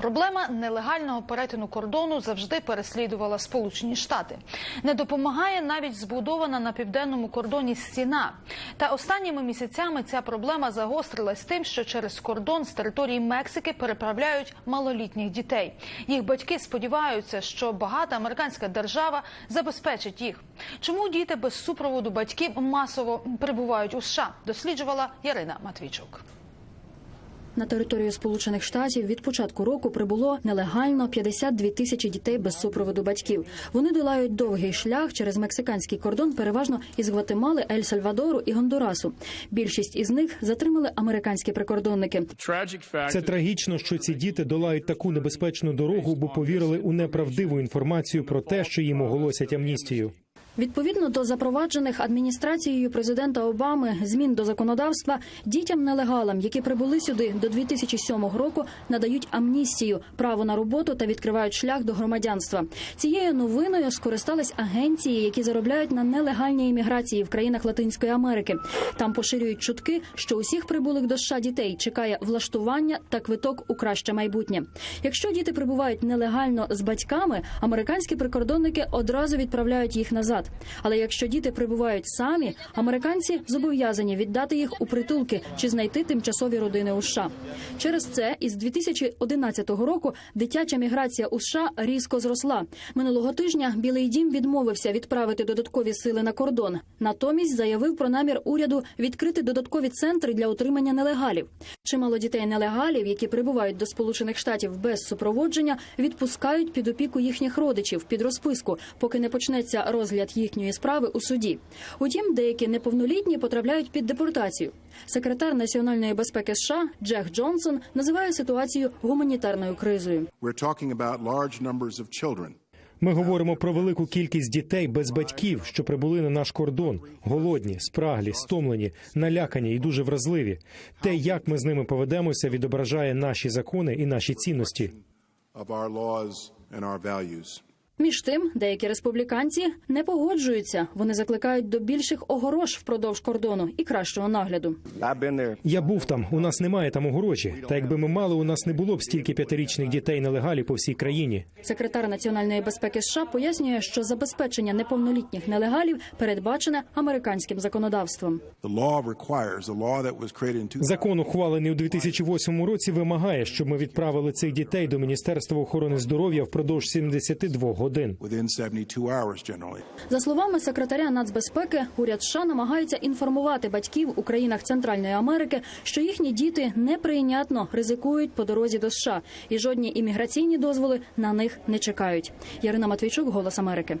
Проблема нелегального перетину кордону завжди переслідувала Сполучені Штати. Не допомагає навіть збудована на південному кордоні стіна. Та останніми місяцями ця проблема загострилась тим, що через кордон з території Мексики переправляють малолітніх дітей. Їх батьки сподіваються, що багата американська держава забезпечить їх. Чому діти без супроводу батьків масово прибувають у США? Досліджувала Ярина Матвійчук. На територію Сполучених Штатів від початку року прибуло нелегально 52 тисячі дітей без супроводу батьків. Вони долають довгий шлях через мексиканський кордон, переважно із Гватемали, Ель-Сальвадору і Гондурасу. Більшість із них затримали американські прикордонники. Це трагічно, що ці діти долають таку небезпечну дорогу, бо повірили у неправдиву інформацію про те, що їм оголосять амністію. Відповідно до запроваджених адміністрацією президента Обами змін до законодавства, дітям-нелегалам, які прибули сюди до 2007 року, надають амністію, право на роботу та відкривають шлях до громадянства. Цією новиною скористались агенції, які заробляють на нелегальній імміграції в країнах Латинської Америки. Там поширюють чутки, що усіх прибулих до США дітей чекає влаштування та квиток у краще майбутнє. Якщо діти прибувають нелегально з батьками, американські прикордонники одразу відправляють їх назад. Але якщо діти прибувають самі, американці зобов'язані віддати їх у притулки чи знайти тимчасові родини у США. Через це із 2011 року дитяча міграція у США різко зросла. Минулого тижня Білий Дім відмовився відправити додаткові сили на кордон. Натомість заявив про намір уряду відкрити додаткові центри для утримання нелегалів. Чимало дітей нелегалів, які прибувають до Сполучених Штатів без супроводження, відпускають під опіку їхніх родичів під розписку, поки не почнеться розгляд їхньої справи у суді. Утім, деякі неповнолітні потрапляють під депортацію. Секретар національної безпеки США Джек Джонсон називає ситуацію гуманітарною кризою. Ми говоримо про велику кількість дітей без батьків, що прибули на наш кордон, голодні, спраглі, стомлені, налякані і дуже вразливі. Те, як ми з ними поведемося, відображає наші закони і наші цінності. Між тим, деякі республіканці не погоджуються. Вони закликають до більших огорож впродовж кордону і кращого нагляду. Я був там. У нас немає там огорожі. Та якби ми мали, у нас не було б стільки п'ятирічних дітей нелегалі по всій країні. Секретар національної безпеки США пояснює, що забезпечення неповнолітніх нелегалів передбачене американським законодавством. The law requires, the law that was created in 2000, Закон, ухвалений у 2008 році, вимагає, щоб ми відправили цих дітей до Міністерства охорони здоров'я впродовж 72 годин. Within 72. За словами секретаря нацбезпеки, уряд США намагається інформувати батьків у країнах Центральної Америки, що їхні діти неприйнятно ризикують по дорозі до США, і жодні імміграційні дозволи на них не чекають. Ярина Матвійчук, Голос Америки.